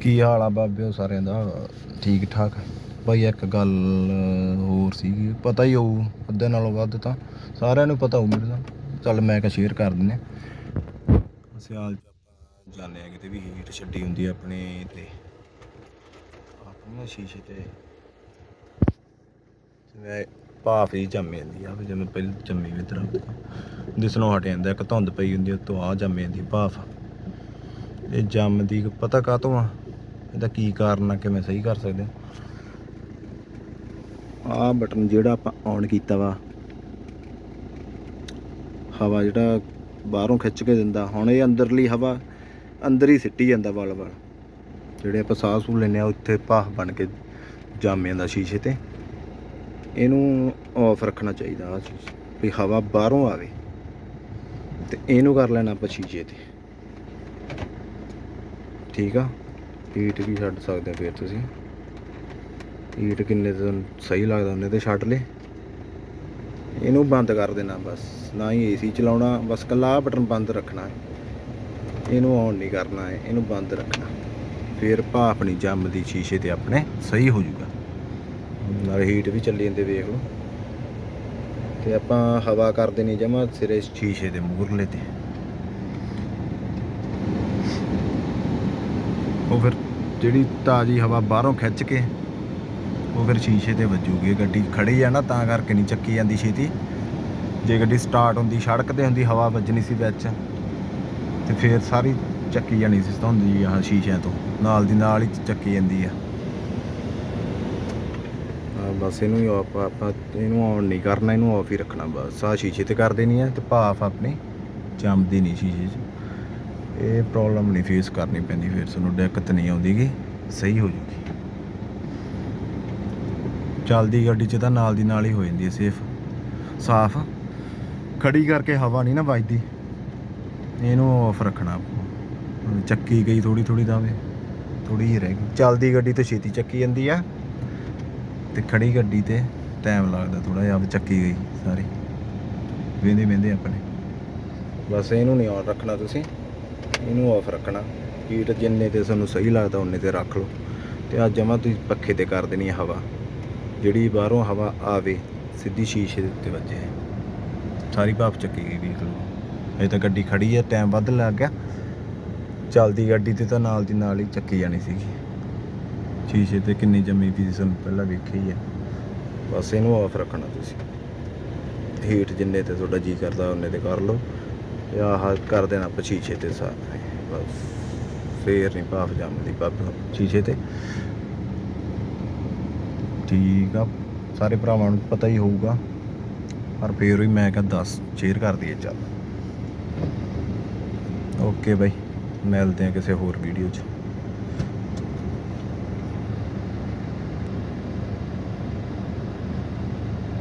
ਕੀ ਹਾਲ ਆ ਬਾਬਿਓ ਸਾਰਿਆਂ ਦਾ ਠੀਕ ਠਾਕ। ਭਾਈ ਇੱਕ ਗੱਲ ਹੋਰ ਸੀਗੀ, ਪਤਾ ਹੀ ਹੋਊ, ਅੱਧੇ ਨਾਲੋਂ ਵੱਧ ਤਾਂ ਸਾਰਿਆਂ ਨੂੰ ਪਤਾ ਹੋਊ ਮੇਰੇ ਦਾ। ਚੱਲ ਮੈਂ ਕਿਹਾ ਸ਼ੇਅਰ ਕਰ ਦਿੰਨੇ ਸਿਆਲ ਚ ਆਪਾਂ ਜਾਂਦੇ ਆ ਕਿਤੇ ਵੀ ਹੀਟ ਛੱਡੀ ਹੁੰਦੀ ਆਪਣੇ ਤੇ। ਆਪਣੇ ਸ਼ੀਸ਼ੇ ਤੇ ਜਿਵੇਂ ਭਾਫ ਹੀ ਜੰਮ ਜਾਂਦੀ ਆ ਜਿਵੇਂ ਪਹਿਲਾਂ ਜੰਮੀ ਵੀ ਤਰ੍ਹਾਂ ਦਿਸਣੋਂ ਹਟ ਜਾਂਦਾ, ਇੱਕ ਧੁੰਦ ਪਈ ਹੁੰਦੀ ਆ ਤੋਂ ਆ ਜੰਮ ਜਾਂਦੀ ਭਾਫ। ਇਹ ਜੰਮਦੀ ਪਤਾ ਕਾਹਤੋਂ ਆ? ਇਹਦਾ ਕੀ ਕਾਰਨ ਆ, ਕਿਵੇਂ ਸਹੀ ਕਰ ਸਕਦੇ ਆ? ਬਟਨ ਜਿਹੜਾ ਆਪਾਂ ਔਨ ਕੀਤਾ ਵਾ, ਹਵਾ ਜਿਹੜਾ ਬਾਹਰੋਂ ਖਿੱਚ ਕੇ ਦਿੰਦਾ, ਹੁਣ ਇਹ ਅੰਦਰਲੀ ਹਵਾ ਅੰਦਰ ਹੀ ਸਿੱਟੀ ਜਾਂਦਾ ਵਾਲ ਵਲ ਜਿਹੜੇ ਆਪਾਂ ਸਾਹ ਸੂ ਲੈਂਦੇ ਆ, ਉੱਥੇ ਭਾਫ ਬਣ ਕੇ ਜੰਮ ਜਾਂਦਾ ਸ਼ੀਸ਼ੇ ਤੇ। ਇਹਨੂੰ ਆਫ ਰੱਖਣਾ ਚਾਹੀਦਾ ਆ ਚੀਜ਼ ਵੀ ਹਵਾ ਬਾਹਰੋਂ ਆਵੇ। ਤੇ ਇਹਨੂੰ ਕਰ ਲੈਣਾ ਆਪਾਂ ਸ਼ੀਸ਼ੇ ਤੇ। ਠੀਕ ਆ? ਹੀਟ ਵੀ ਛੱਡ ਸਕਦੇ ਆ ਫਿਰ ਤੁਸੀਂ। ਹੀਟ ਕਿੰਨੇ ਤੋਂ ਸਹੀ ਲੱਗਦਾ ਉਹਨੇ ਤੇ ਛੱਡ ਲੇ ਇਹਨੂੰ ਬੰਦ ਕਰ ਦੇਣਾ ਬਸ, ਨਾ ਹੀ ਏਸੀ ਚਲਾਉਣਾ, ਬਸ ਕੱਲਾ ਬਟਨ ਬੰਦ ਰੱਖਣਾ। ਇਹਨੂੰ ਆਨ ਨਹੀਂ ਕਰਨਾ ਹੈ ਇਹਨੂੰ ਬੰਦ ਰੱਖਣਾ। ਫਿਰ ਭਾਫ ਨਹੀਂ ਜੰਮਦੀ ਸ਼ੀਸ਼ੇ ਤੇ ਆਪਣੇ ਸਹੀ ਹੋ ਜਾਊਗਾ। ਨਾਲ ਹੀਟ ਵੀ ਚੱਲੀ ਜਾਂਦੇ ਵੇਖ ਲਓ। ਤੇ ਆਪਾਂ ਹਵਾ ਕਰ ਦੇਣੀ ਜਮਾ ਸਿਰੇ ਸ਼ੀਸ਼ੇ ਦੇ ਮੂਰਲੇ ਤੇ। ਉਹ ਫਿਰ ਜਿਹੜੀ ਤਾਜ਼ੀ ਹਵਾ ਬਾਹਰੋਂ ਖਿੱਚ ਕੇ ਉਹ ਫਿਰ ਸ਼ੀਸ਼ੇ ਤੇ ਵੱਜੂਗੀ। ਗੱਡੀ ਖੜੀ ਆ ਨਾ, ਤਾਂ ਕਰਕੇ ਨਹੀਂ ਚੱਕੀ ਜਾਂਦੀ ਛੇਤੀ। ਜੇ ਗੱਡੀ ਸਟਾਰਟ ਹੁੰਦੀ, ਸੜਕ ਤੇ ਹੁੰਦੀ, ਹਵਾ ਵੱਜਣੀ ਸੀ ਵਿੱਚ, ਤੇ ਫਿਰ ਸਾਰੀ ਚੱਕੀ ਜਾਣੀ ਸੀ ਤਾਂ ਹੁੰਦੀ ਆ ਸ਼ੀਸ਼ਿਆਂ ਤੋਂ। ਨਾਲ ਦੀ ਨਾਲ ਹੀ ਚੱਕੀ ਜਾਂਦੀ ਆ। ਬਸ ਇਹਨੂੰ ਹੀ ਆਫ ਆਪਾਂ ਇਹਨੂੰ ਆਨ ਨਹੀਂ ਕਰਨਾ, ਇਹਨੂੰ ਆਫ ਹੀ ਰੱਖਣਾ ਬਸ। ਆ ਸ਼ੀਸ਼ੇ ਤੇ ਕਰ ਦੇਣੀ ਆ, ਤੇ ਭਾਫ ਆਪਣੀ ਜੰਮਦੀ ਨਹੀਂ ਸ਼ੀਸ਼ੇ 'ਚ। ਇਹ ਪ੍ਰੋਬਲਮ ਨਹੀਂ ਫੇਸ ਕਰਨੀ ਪੈਂਦੀ, ਫਿਰ ਤੁਹਾਨੂੰ ਦਿੱਕਤ ਨਹੀਂ ਆਉਂਦੀਗੀ, ਸਹੀ ਹੋ ਜੂਗੀ। ਚੱਲਦੀ ਗੱਡੀ 'ਚ ਤਾਂ ਨਾਲ ਦੀ ਨਾਲ ਹੀ ਹੋ ਜਾਂਦੀ ਹੈ ਸੇਫ ਸਾਫ਼। ਖੜੀ ਕਰਕੇ ਹਵਾ ਨਹੀਂ ਨਾ ਵੱਜਦੀ। ਇਹਨੂੰ ਆਫ ਰੱਖਣਾ ਆਪਾਂ। ਚੱਕੀ ਗਈ ਥੋੜੀ ਥੋੜੀ ਦਾਵੇ ਥੋੜੀ ਜਿਹੀ ਰਹਿ ਗਈ। ਚੱਲਦੀ ਗੱਡੀ ਤੇ ਛੇਤੀ ਚੱਕੀ ਜਾਂਦੀ ਆ। ਤੇ ਖੜੀ ਗੱਡੀ ਤੇ ਟਾਈਮ ਲੱਗਦਾ ਥੋੜਾ ਜਿਹਾ ਚੱਕੀ ਗਈ ਸਾਰੀ। ਵੇਂਦੇ ਵੇਂਦੇ ਆਪਣੇ। ਬਸ ਇਹਨੂੰ ਨਹੀਂ ਔਨ ਰੱਖਣਾ ਤੁਸੀਂ। ਇਹਨੂੰ ਆਫ ਰੱਖਣਾ। ਹੀਟ ਜਿੰਨੇ ਤੇ ਤੁਹਾਨੂੰ ਸਹੀ ਲੱਗਦਾ ਉਹਨੇ ਤੇ ਰੱਖ ਲਓ। ਤੇ ਅੱਜ ਜਮਾ ਤੁਸੀਂ ਪੱਖੇ ਤੇ ਕਰ ਦੇਣੀ ਹੈ ਹਵਾ। ਜਿਹੜੀ ਬਾਹਰੋਂ ਹਵਾ ਆਵੇ, ਸਿੱਧੀ ਸ਼ੀਸ਼ੇ ਦੇ ਉੱਤੇ ਵੱਜੇ। ਸਾਰੀ ਭਾਪ ਚੱਕੀ ਗਈ ਵੇਖ ਲਓ। ਇਹ ਤਾਂ ਗੱਡੀ ਖੜੀ ਹੈ ਟਾਈਮ ਵੱਧ ਲੱਗ ਗਿਆ। ਚੱਲਦੀ ਗੱਡੀ ਤੇ ਤਾਂ ਨਾਲ ਦੀ ਨਾਲ ਹੀ ਚੱਕੀ ਜਾਣੀ ਸੀਗੀ। ਸ਼ੀਸ਼ੇ ਤੇ ਕਿੰਨੀ ਜੰਮੀ ਪਈ ਤੁਹਾਨੂੰ ਪਹਿਲਾਂ ਵੇਖੀ ਹੈ ਬਸ ਇਹਨੂੰ ਆਫ ਰੱਖਣਾ ਤੁਸੀਂ। ਹੀਟ ਜਿੰਨੇ ਤੇ ਤੁਹਾਡਾ ਜੀ ਕਰਦਾ, ਉਹਨੇ ਤੇ ਕਰ ਲਓ। ਤੇ ਆਹ ਕਰ ਦੇਣਾ ਆਪਾਂ ਸ਼ੀਸ਼ੇ ਤੇ ਸਾਰੇ ਬਸ। ਫੇਰ ਨਹੀਂ ਭਾਫ ਜੰਮਦੀ ਪੱਬ ਸ਼ੀਸ਼ੇ ਤੇ। ਠੀਕ ਆ, ਸਾਰੇ ਭਰਾਵਾਂ ਨੂੰ ਪਤਾ ਹੀ ਹੋਊਗਾ। ਪਰ ਫੇਰ ਵੀ ਮੈਂ ਕਿਹਾ ਦੱਸ ਸ਼ੇਅਰ ਕਰ ਦਈਏ ਚੱਲ। ਓਕੇ ਬਾਈ, ਮਿਲਦੇ ਆ ਕਿਸੇ ਹੋਰ ਵੀਡੀਓ 'ਚ।